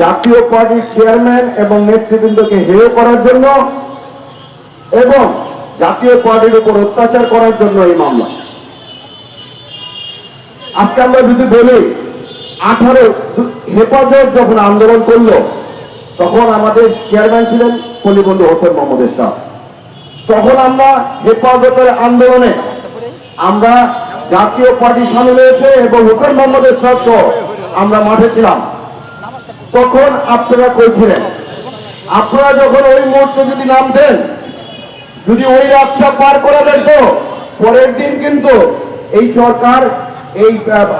জাতীয় পার্টির চেয়ারম্যান এবং নেতৃবৃন্দকে হেয় করার জন্য এবং জাতীয় পার্টির উপর অত্যাচার করার জন্য এই মামলা। আজকে আমরা যদি বলি, আঠারো হেফাজত যখন আন্দোলন করল, তখন আমাদের চেয়ারম্যান ছিলেন কলিবন্ধু হোসেন মোহাম্মদের শাহ তখন আমরা হেফাজতের আন্দোলনে আমরা জাতীয় পার্টি সামিল হয়েছে এবং হোসেন মোহাম্মদের শাহ আমরা মাঠে ছিলাম। তখন আপনারা করেছিলেন? আপনারা যখন ওই মুহূর্তে যদি নামতেন, যদি ওই রাতটা পার করা যেত, পরের দিন কিন্তু এই সরকার, এই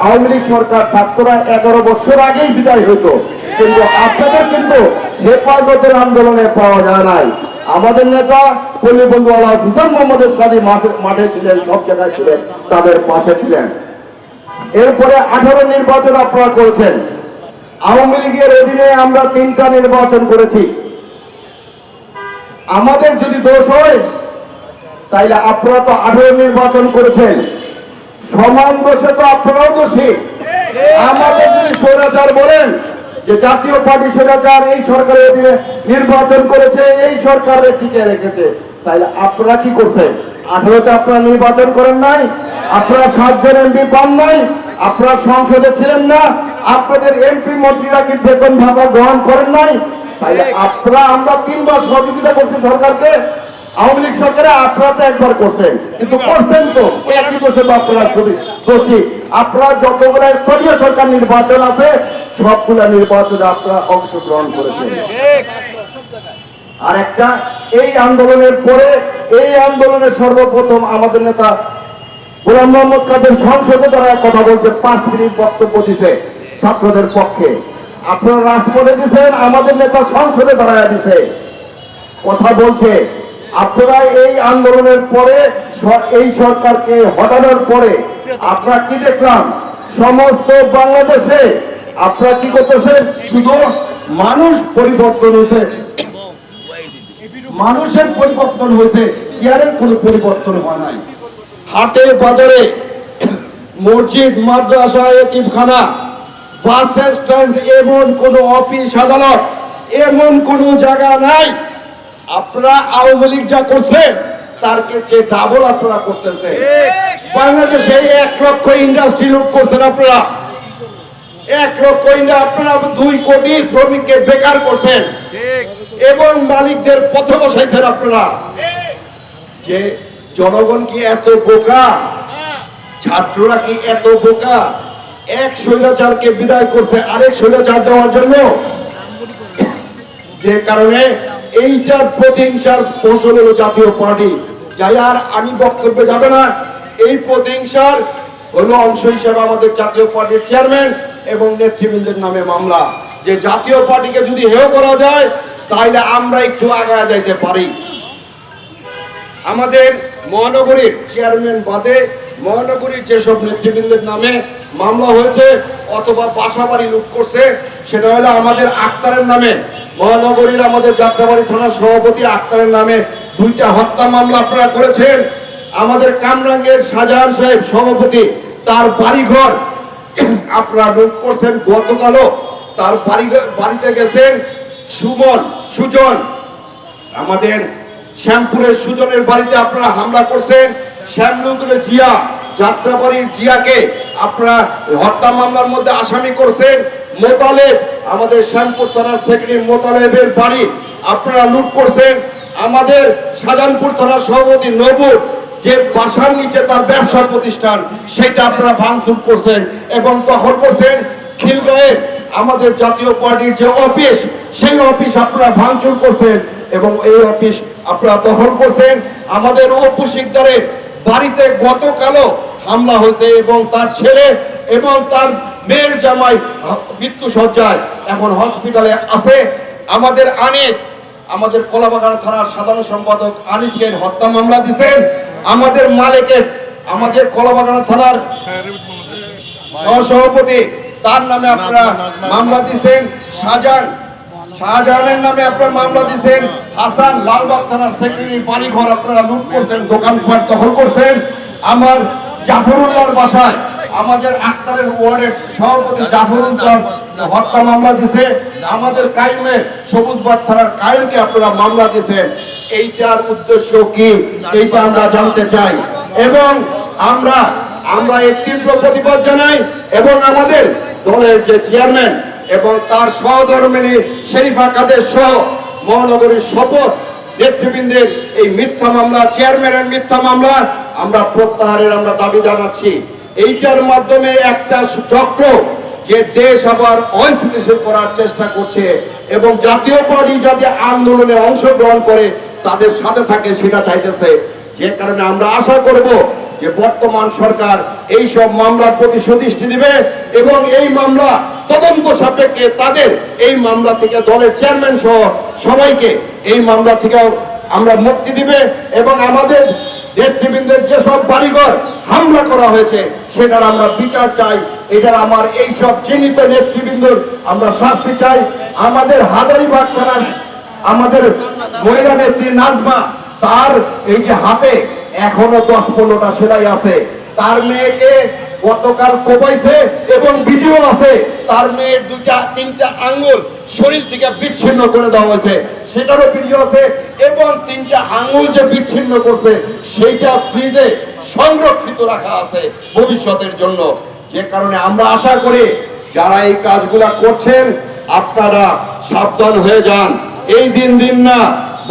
আওয়ামী লীগ সরকার না, এগারো বছর আগেই বিদায় হতো কিন্তু আপনাদের কিন্তু হেফাজতের আন্দোলনে পাওয়া যায় নাই। আমাদের নেতা পল্লী বন্ধু আল্লাহ হুসেন মোহাম্মদের সাথে মাঠে ছিলেন, সব জায়গায় ছিলেন, তাদের পাশে ছিলেন। এরপরে আঠারো নির্বাচন আপনারা করেছেন। আওয়ামী লীগের অধীনে আমরা তিনটা নির্বাচন করেছি। আমাদের যদি দোষ হয়, তাইলে আপনারা তো আঠারো নির্বাচন করেছেন। সমান দোষে তো আপনারাও দোষী। আমাদের যদি স্বৈরাচার বলেন যে জাতীয় পার্টি স্বৈরাচার এই সরকারের অধীনে নির্বাচন করেছে, এই সরকারের টিকে রেখেছে, তাইলে আপনারা কি করছেন? আঠারোতে আপনারা নির্বাচন করেন নাই, আপনারা সাতজন এমপি পান নাই, আপনারা সংসদে ছিলেন না আপনাদের এমপি মন্ত্রীরা কি বেতন ভাতা গ্রহণ করেন নাই? তাইলে আপনারা আমরা তিনবার সহযোগিতা করছি সরকারকে। আওয়ামী লীগ সরকারে আপনারা তো একবার করছেন। কিন্তু করছেন তো। একই দোষে আপনারা দোষী। আপনারা যতগুলা স্তরীয় সরকার নির্বাচন আছে সবগুলা নির্বাচনে আপনারা অংশগ্রহণ করেছেন। আর একটা এই আন্দোলনের পরে এই আন্দোলনের সর্বপ্রথম আমাদের নেতা গোলাম মোহাম্মদ কাদের সংসদে তারা কথা বলছে পাঁচ মিনিট বক্তব্য দিছে। ছাত্রদের পক্ষে। আপনারা রাজপথে দিছেন, আমাদের নেতা সংসদে দাঁড়ায় দিছে। কথা বলছে, আপনারা এই আন্দোলনের পরে এই সরকারকে হটানোর পরে আপনারা কি দেখলাম? সমস্ত বাংলাদেশে আপনারা কি করতেছেন? শুধু মানুষ পরিবর্তন হয়েছে। মানুষের পরিবর্তন হয়েছে, চেয়ারের কোনো পরিবর্তন হয় নাই। হাটে, বাজারে, মসজিদ, মাদ্রাসা, এতিমখানা বাস স্ট্যান্ড এমন কোন অফিস আদালত, এমন কোন জায়গা নাই। আপনারা আওয়ামী লীগ যা করছে, তার চেয়ে ডাবল আপনারা করতেছে বাংলাদেশে এক লক্ষ ইন্ডাস্ট্রি লুট করছেন আপনারা। এক লক্ষ আপনারা দুই কোটি শ্রমিককে বেকার করছেন। এবং মালিকদের পথে বসাইছেন আপনারা। যে জনগণ কি এত বোকা? ছাত্ররা কি এত বোকা? এক স্বৈরাচারকে বিদায় করছে আরেক স্বৈরাচার দেওয়ার জন্য। যে কারণে এইটার প্রতিহিংসার ফসল হলো জাতীয় পার্টি। যাই আর আমি বক্তব্যে যাবে না, এই প্রতিহিংসার হলো অংশ হিসেবে আমাদের জাতীয় পার্টির চেয়ারম্যান এবং নেতৃবৃন্দের নামে মামলা। যে জাতীয় পার্টিকে যদি হেয় করা যায় তাহলে আমরা একটু আগায় যাইতে পারি। আমাদের মহানগরীর চেয়ারম্যান বাদে মহানগরীর যেসব নেতৃবৃন্দের নামে মামলা হয়েছে অথবা বাসা বাড়ি লুট করছে, সেটা হলো আমাদের আক্তারের নামে। মহানগরীর আমাদের যাত্রাবাড়ি থানার সভাপতি আক্তারের নামে দুইটা হত্যা মামলা আপনারা করেছেন। আমাদের কামরাঙ্গের শাহজাহান সাহেব সভাপতি, তার বাড়িঘর আপনারা লুট করছেন গতকালও। তার বাড়ি বাড়িতে গেছেন সুমন, সুজন। আমাদের শ্যামপুরের সুজনের বাড়িতে আপনারা হামলা করছেন। শ্যামনগরের জিয়া, যাত্রাবাড়ির জিয়াকে আপনারা হত্যা মামলার মধ্যে আসামি করছেন। মোতালেব, আমাদের শ্যামপুর থানার সেক্রেটারি মোতালেবের বাড়ি আপনারা লুট করছেন। আমাদের শাহজাহানপুর থানার সভাপতি নবুর যে বাসার নিচে তার ব্যবসা প্রতিষ্ঠান, সেটা আপনারা ভাঙচুর করছেন এবং দখল করছেন। খিলগাঁয়ের আমাদের জাতীয় পার্টির যে অফিস, সেই অফিস আপনারা ভাঙচুর করছেন এবং এই অফিস আপনারা দখল করছেন। আমাদের অপু শিকদারের বাড়িতে গতকালও হামলা হয়েছে এবং তার ছেলে এবং তার মেয়ের জামাই মৃত্যু সজ্জায় এখন হসপিটালে আছে। আমাদের আনিস আমাদের কলাবাগান থানার সাধারণ সম্পাদক আনিসকে হত্যা মামলা দিচ্ছেন আমাদের মালিকের আমাদের কলাবাগান থানার সহসভাপতি তার নামে আপনারা মামলা দিচ্ছেন শাহজাহান শাহজাহানের নামে আপনারা মামলা দিচ্ছেন হাসান লালবাগ থানার সেক্রেটারি বাড়ি ঘর আপনারা লুট করছেন দোকানপাট দখল করছেন। আমার জাফরুল্লাহর বাসায় আমাদের আক্তারের ওয়ার্ডের সভাপতি জাফরুল্লাহ হত্যা মামলা দিছে। আমাদের কাইমের সবুজ বাগ থানার কাইমকে আপনারা মামলা দিছেন। এইটার উদ্দেশ্য কি? এইটা আমরা জানতে চাই। এবং আমরা আমরা এর তীব্র প্রতিবাদ জানাই এবং আমাদের দলের যে চেয়ারম্যান এবং তার সহধর্মিনী শেরিফা কাদের সহ মহানগরীর শপথ নেতৃবৃন্দের এই মিথ্যা মামলা, চেয়ারম্যানের মিথ্যা মামলা আমরা প্রত্যাহারের আমরা দাবি জানাচ্ছি। এইটার মাধ্যমে একটা চক্র যে দেশ আবার অস্থিতিশীল করার চেষ্টা করছে এবং জাতীয় পার্টি যাতে আন্দোলনে অংশগ্রহণ করে তাদের সাথে থাকে সেটা চাইতেছে। যে কারণে আমরা আশা করব যে বর্তমান সরকার এই সব মামলার প্রতি সুদৃষ্টি দিবে এবং এই মামলা তদন্ত সাপেক্ষে তাদের এই মামলা থেকে দলের চেয়ারম্যান সহ সবাইকে এই মামলা থেকে আমরা মুক্তি দিবে এবং আমাদের নেতৃবৃন্দের যেসব বাড়িঘর হামলা করা হয়েছে, সেটার আমরা বিচার চাই। এটার আমার এই সব চিহ্নিত নেতৃবৃন্দর আমরা শাস্তি চাই। আমাদের হাজারিবাগ থানার আমাদের মহিলা নেত্রী নাজমা, তার এই যে হাতে এখনও দশ পনেরোটা সেলাই আছে। তার মেয়েকে গতকাল কোপাইছে এবং ভিডিও আছে। তার মেয়ের দুটা তিনটা আঙ্গুল শরীর থেকে বিচ্ছিন্ন করে দেওয়া হয়েছে। সেটারও ভিডিও আছে, এবং তিনটা আঙুল যে বিচ্ছিন্ন করছে, সেইটা ফ্রিজে সংরক্ষিত রাখা আছে ভবিষ্যতের জন্য। যে কারণে আমরা আশা করি যারা এই কাজগুলা করছেন, আপনারা সাবধান হয়ে যান। এই দিন দিন না,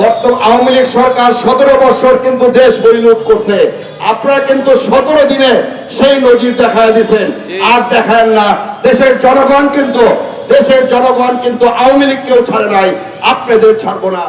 বর্তমান আওয়ামী লীগ সরকার সতেরো বছর কিন্তু দেশ পরিণত করছে। আপনারা কিন্তু সতেরো দিনে সেই নজির দেখায় দিচ্ছেন আর দেখায় না, দেশের জনগণ কিন্তু দেশের জনগণ কিন্তু আওয়ামী লীগকেও ছাড়ে নাই আপনাদের ছাড়বো না।